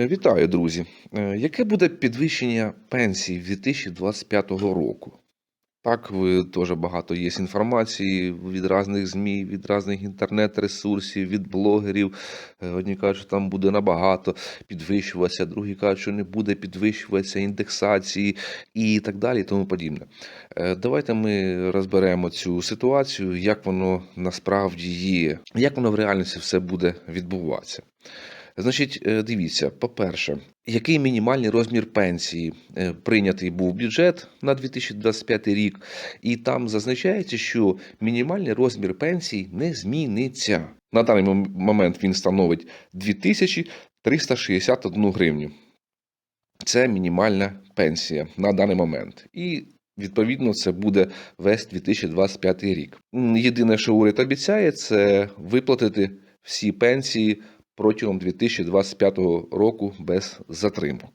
Е, Вітаю, друзі. Е, Яке буде підвищення пенсій 2025 року? Так, ви теж багато є інформації від різних ЗМІ, від різних інтернет-ресурсів, від блогерів. Е, Одні кажуть, що там буде набагато підвищуватися, другі кажуть, що не буде підвищуватися індексації і так далі, і тому подібне. Давайте ми розберемо цю ситуацію, як воно насправді є, як воно в реальності все буде відбуватися. Значить, е, дивіться, по-перше, який мінімальний розмір пенсії Е, прийнятий був бюджет на 2025 рік, і там зазначається, що мінімальний розмір пенсії не зміниться. На даний момент він становить 2361 гривню. Це мінімальна пенсія на даний момент. І відповідно це буде весь 2025 рік. Єдине, що уряд обіцяє, це виплатити всі пенсії протягом 2025 року без затримок.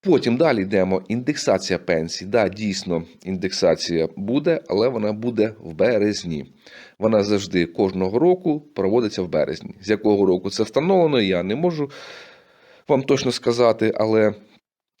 Потім далі йдемо. Індексація пенсій. Да, дійсно, індексація буде, але вона буде в березні. Вона завжди кожного року проводиться в березні. З якого року це встановлено, я не можу вам точно сказати, але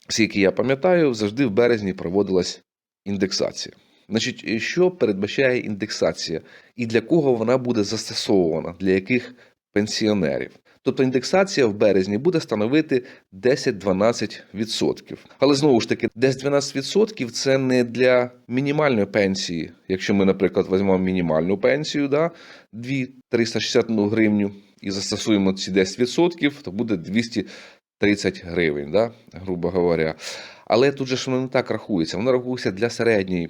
скільки я пам'ятаю, завжди в березні проводилась індексація. Значить, що передбачає індексація і для кого вона буде застосована, для яких пенсіонерів? Тобто індексація в березні буде становити 10-12%. Але знову ж таки, 10-12% це не для мінімальної пенсії. Якщо ми, наприклад, візьмемо мінімальну пенсію, да, 2 гривню і застосуємо ці 10%, то буде 230 гривень, да, грубо говоря. Але тут же ж воно не так рахується. Воно рахується для середньої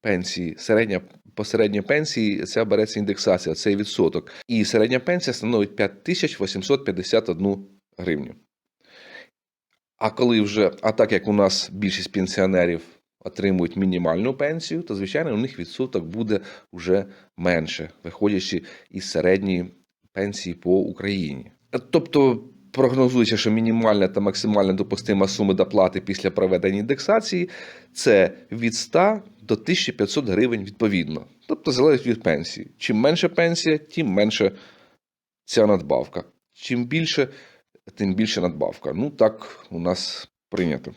пенсії. Середня по середній пенсії ця береться індексація, цей відсоток. І середня пенсія становить 5851 гривню. А коли вже, а так як у нас більшість пенсіонерів отримують мінімальну пенсію, то звичайно у них відсоток буде вже менше, виходячи із середньої пенсії по Україні. Тобто прогнозується, що мінімальна та максимальна допустима сума доплати після проведення індексації це від 100 до 1500 гривень відповідно. Тобто залежить від пенсії. Чим менше пенсія, тим менше ця надбавка. Чим більше, тим більше надбавка. Ну так у нас прийнято.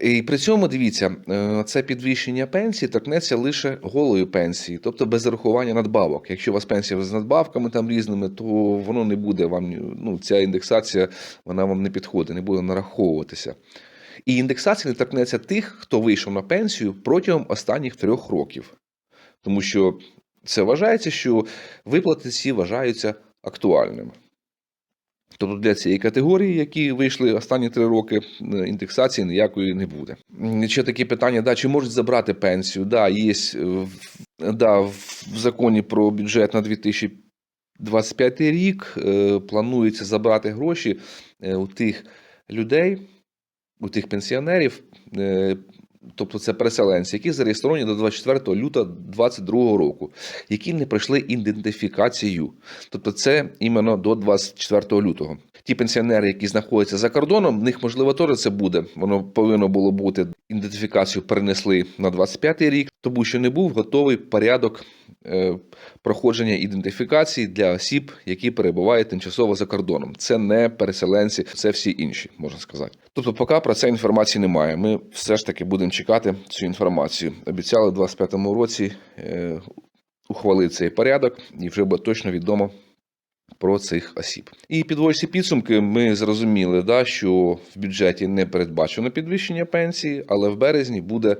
І при цьому дивіться, е, це підвищення пенсії торкнеться лише голої пенсії, тобто без зарахування надбавок. Якщо у вас пенсія з надбавками там різними, то воно не буде вам. Ну, ця індексація вона вам не підходить, не буде нараховуватися. І індексація не торкнеться тих, хто вийшов на пенсію протягом останніх трьох років. Тому що це вважається, що виплати ці вважаються актуальними. Тобто для цієї категорії, які вийшли останні три роки, е, індексації ніякої не буде. Ще такі питання: да, чи можуть забрати пенсію? Да, є е, да, в законі про бюджет на 2025 рік е, планується забрати гроші у тих людей, у тих пенсіонерів, е, тобто це переселенці, які зареєстровані до 24 лютого 2022 року, які не пройшли ідентифікацію. Тобто це іменно до 24 лютого. Ті пенсіонери, які знаходяться за кордоном, в них можливо теж це буде. Воно повинно було бути. Ідентифікацію перенесли на 25 рік, тому що не був готовий порядок е, проходження ідентифікації для осіб, які перебувають тимчасово за кордоном. Це не переселенці, це всі інші, можна сказати. Тобто, поки про це інформації немає. Ми все ж таки будемо чекати цю інформацію. Обіцяли в 25-му році е, ухвалити цей порядок, і вже буде точно відомо про цих осіб. І підводячи підсумки, ми зрозуміли, да, що в бюджеті не передбачено підвищення пенсії, але в березні буде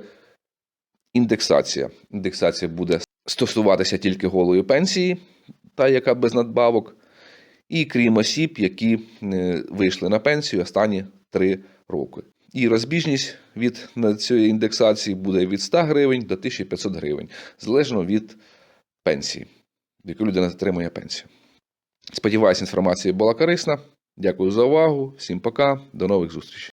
індексація. Індексація буде стосуватися тільки голої пенсії, та яка без надбавок, і крім осіб, які е, вийшли на пенсію останні три роки. І розбіжність від цієї індексації буде від 100 гривень до 1500 гривень, залежно від пенсії, яку людина отримує пенсію. Сподіваюся, інформація була корисна. Дякую за увагу. Всім пока, до нових зустрічей.